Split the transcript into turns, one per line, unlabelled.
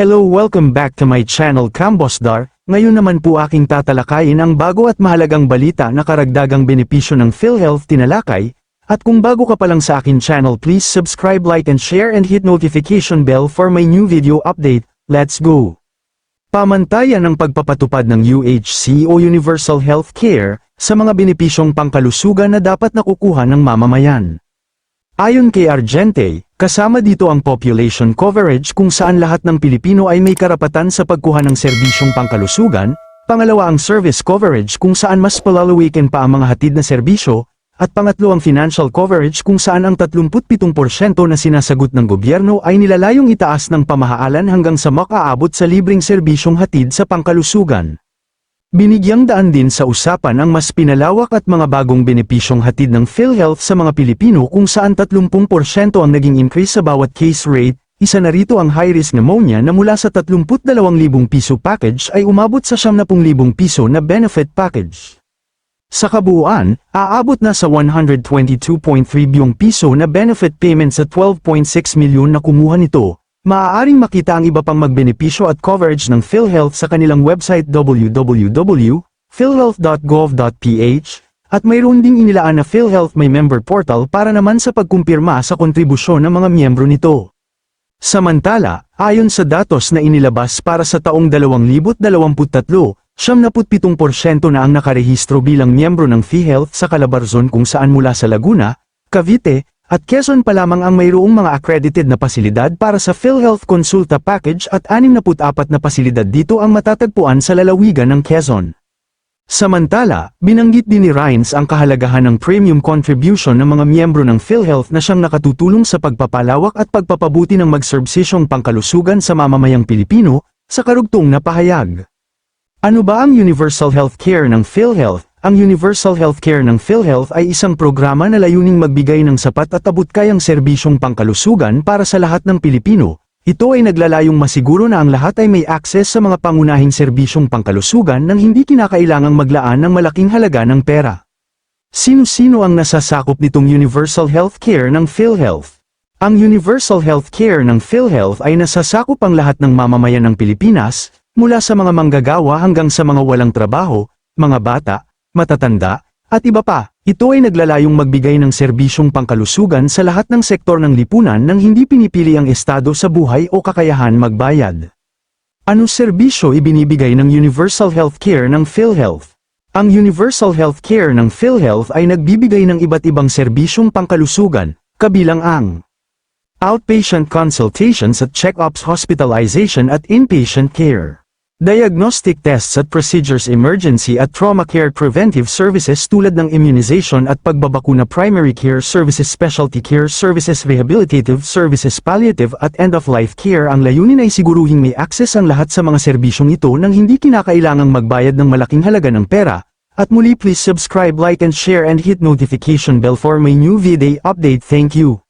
Hello welcome back to my channel Kambosdar, ngayon naman po aking tatalakayin ang bago at mahalagang balita na karagdagang benepisyo ng PhilHealth tinalakay, at kung bago ka pa lang sa akin channel please subscribe like and share and hit notification bell for my new video update, let's go! Pamantayan ang pagpapatupad ng UHC o Universal Health Care sa mga benepisyong pangkalusugan na dapat nakukuha ng mamamayan. Ayon kay Argente, kasama dito ang population coverage kung saan lahat ng Pilipino ay may karapatan sa pagkuha ng serbisyong pangkalusugan, pangalawa ang service coverage kung saan mas palalawikin pa ang mga hatid na serbisyo, at pangatlo ang financial coverage kung saan ang 37% na sinasagot ng gobyerno ay nilalayong itaas ng pamahalaan hanggang sa makaabot sa libreng serbisyong hatid sa pangkalusugan. Binigyang daan din sa usapan ang mas pinalawak at mga bagong benepisyong hatid ng PhilHealth sa mga Pilipino kung saan 30% ang naging increase sa bawat case rate, isa na rito ang high-risk pneumonia na mula sa 32,000 piso package ay umabot sa 70,000 piso na benefit package. Sa kabuuan, aabot na sa 122.3 bilyong piso na benefit payment sa 12.6 milyon na kumuha nito. Maaaring makita ang iba pang magbenepisyo at coverage ng PhilHealth sa kanilang website www.philhealth.gov.ph at mayroon ding inilaan na PhilHealth may member portal para naman sa pagkumpirma sa kontribusyon ng mga miyembro nito. Samantala, ayon sa datos na inilabas para sa taong 2023, 77% na ang nakarehistro bilang miyembro ng PhilHealth sa Calabarzon kung saan mula sa Laguna, Cavite, at Quezon pa lamang ang mayroong mga accredited na pasilidad para sa PhilHealth Consulta Package at 64 na pasilidad dito ang matatagpuan sa lalawigan ng Quezon. Samantala, binanggit din ni Rhines ang kahalagahan ng premium contribution ng mga miyembro ng PhilHealth na siyang nakatutulong sa pagpapalawak at pagpapabuti ng magserbsisyong pangkalusugan sa mamamayang Pilipino, sa karugtong na pahayag. Ano ba ang Universal Health Care ng PhilHealth? Ang Universal Healthcare ng PhilHealth ay isang programa na layuning magbigay ng sapat at abot-kayang serbisyong pangkalusugan para sa lahat ng Pilipino. Ito ay naglalayong masiguro na ang lahat ay may akses sa mga pangunahing serbisyong pangkalusugan nang hindi kinakailangang maglaan ng malaking halaga ng pera. Sino-sino ang nasasakop nitong Universal Healthcare ng PhilHealth? Ang Universal Healthcare ng PhilHealth ay nasasakop ang lahat ng mamamayan ng Pilipinas, mula sa mga manggagawa hanggang sa mga walang trabaho, mga bata, matatanda, at iba pa. Ito ay naglalayong magbigay ng serbisyong pangkalusugan sa lahat ng sektor ng lipunan nang hindi pinipili ang estado sa buhay o kakayahan magbayad. Ano serbisyo ibinibigay ng Universal Healthcare ng PhilHealth? Ang Universal Healthcare ng PhilHealth ay nagbibigay ng iba't ibang serbisyong pangkalusugan, kabilang ang outpatient consultations at check-ups hospitalization at inpatient care. Diagnostic tests at procedures emergency at trauma care preventive services tulad ng immunization at pagbabakuna primary care services specialty care services rehabilitative services palliative at end-of-life care ang layunin ay siguruhing may access ang lahat sa mga serbisyong ito nang hindi kinakailangang magbayad ng malaking halaga ng pera. At muli please subscribe like and share and hit notification bell for my new video update thank you.